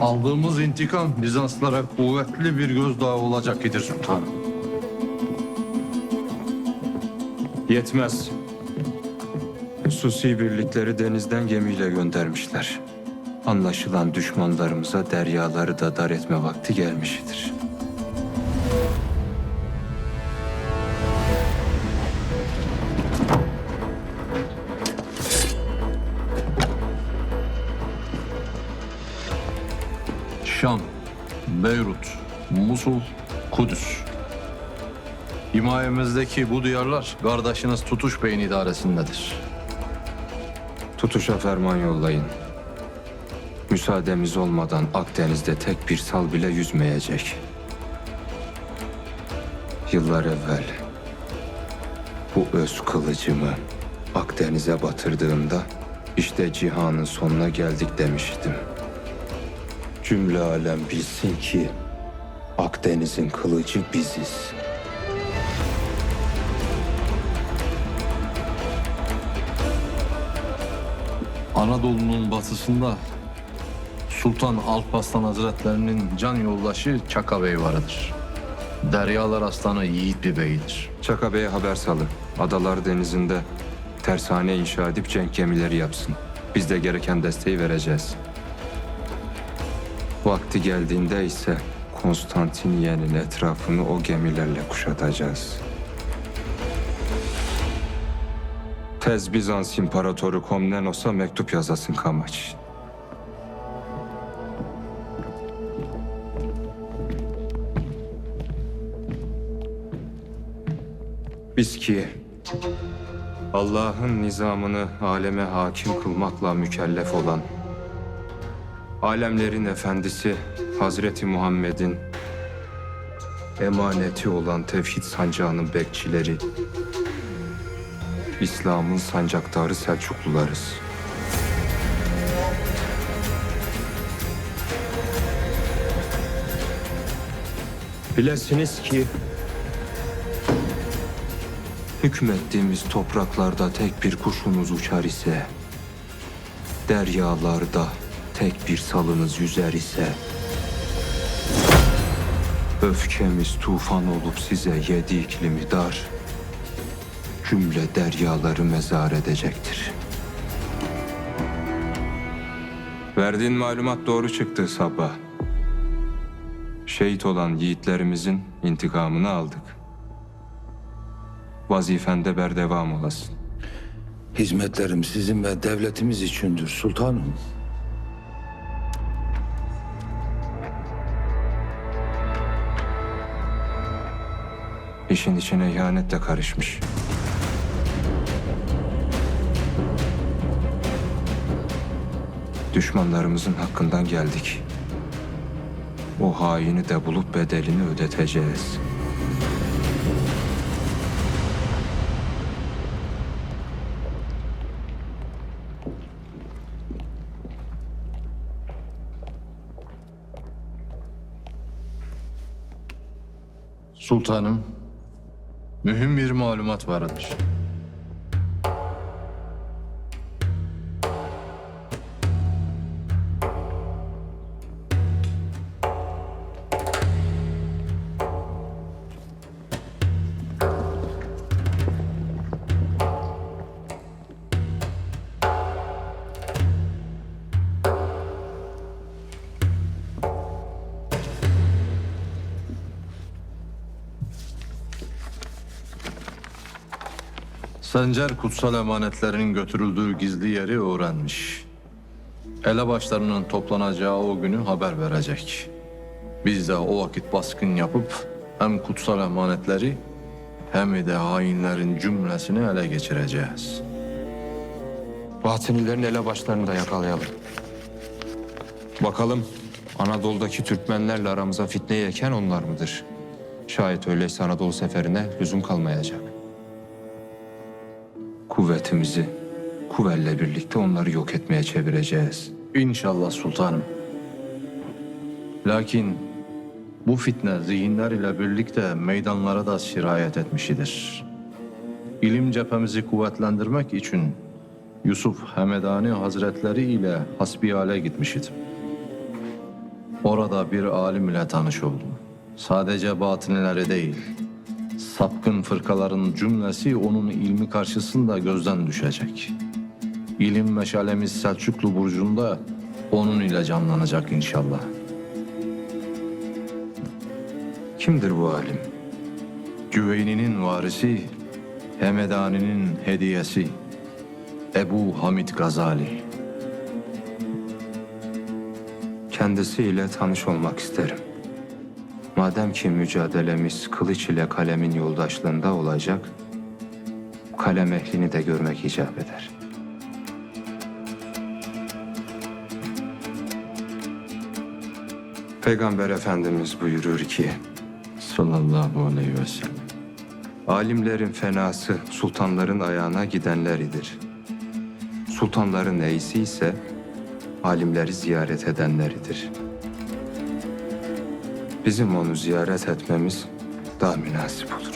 Aldığımız intikam Bizanslara kuvvetli bir gözdağı olacak idir sultanım. Yetmez. Hususi birlikleri denizden gemiyle göndermişler. Anlaşılan düşmanlarımıza deryaları da dar etme vakti gelmiştir. Beyrut, Musul, Kudüs. Himayemizdeki bu diyarlar kardeşiniz Tutuş Bey'in idaresindedir. Tutuşa ferman yollayın. Müsaademiz olmadan Akdeniz'de tek bir sal bile yüzmeyecek. Yıllar evvel bu öz kılıcımı Akdeniz'e batırdığımda işte cihanın sonuna geldik demiştim. Cümle alem bilsin ki Akdeniz'in kılıcı biziz. Anadolu'nun batısında Sultan Alparslan Hazretlerinin can yoldaşı Çaka Bey vardır. Deryalar aslanı yiğit bir beydir. Çaka Bey'e haber salın. Adalar denizinde tersane inşa edip cenk gemileri yapsın. Biz de gereken desteği vereceğiz. Vakti geldiğinde ise Konstantiniye'nin etrafını o gemilerle kuşatacağız. Tez Bizans İmparatoru Komnenos'a mektup yazasın Kamaç. Biz ki Allah'ın nizamını aleme hakim kılmakla mükellef olan alemlerin efendisi Hazreti Muhammed'in emaneti olan tevhid sancağının bekçileri İslam'ın sancaktarı Selçuklularız. Bilesiniz ki Hükmettiğimiz topraklarda tek bir kuşunuz uçar ise, deryalarda tek bir salınız yüzer ise, öfkemiz tufan olup size yedi iklimi dar, cümle deryaları mezar edecektir. Verdiğin malumat doğru çıktı sabah. Şehit olan yiğitlerimizin intikamını aldık. Vazifende berdevam olasın. Hizmetlerim sizin ve devletimiz içindir sultanım. İşin içine ihanet de karışmış. Düşmanlarımızın hakkından geldik. O haini de bulup bedelini ödeteceğiz. Sultanım, mühim bir malumat vardır. Sencer kutsal emanetlerinin götürüldüğü gizli yeri öğrenmiş. Elebaşlarının toplanacağı o günü haber verecek. Biz de o vakit baskın yapıp hem kutsal emanetleri hem de hainlerin cümlesini ele geçireceğiz. Batınilerin elebaşlarını da yakalayalım. Bakalım Anadolu'daki Türkmenlerle aramıza fitne yeken onlar mıdır? Şayet öyleyse Anadolu seferine lüzum kalmayacak. Kuvvetimizi kuvvetle birlikte onları yok etmeye çevireceğiz. İnşallah sultanım. Lakin bu fitne zihinler ile birlikte meydanlara da sirayet etmişidir. İlim cephemizi kuvvetlendirmek için Yusuf Hemedani Hazretleri ile hasbihale gitmiş idim. Orada bir alim ile tanış oldum. Sadece batinileri değil, sapkın fırkaların cümlesi onun ilmi karşısında gözden düşecek. İlim meşalemiz Selçuklu Burcu'nda onun ile canlanacak inşallah. Kimdir bu alim? Güveyni'nin varisi, Hemedani'nin hediyesi, Ebu Hamid Gazali. Kendisiyle tanış olmak isterim. Madem ki mücadelemiz kılıç ile kalemin yoldaşlığında olacak, kalem ehlini de görmek icap eder. Peygamber Efendimiz buyurur ki, Sallallahu aleyhi ve sellem. alimlerin fenası sultanların ayağına gidenleridir. Sultanların iyisi ise alimleri ziyaret edenleridir. Bizim onu ziyaret etmemiz daha münasip olur.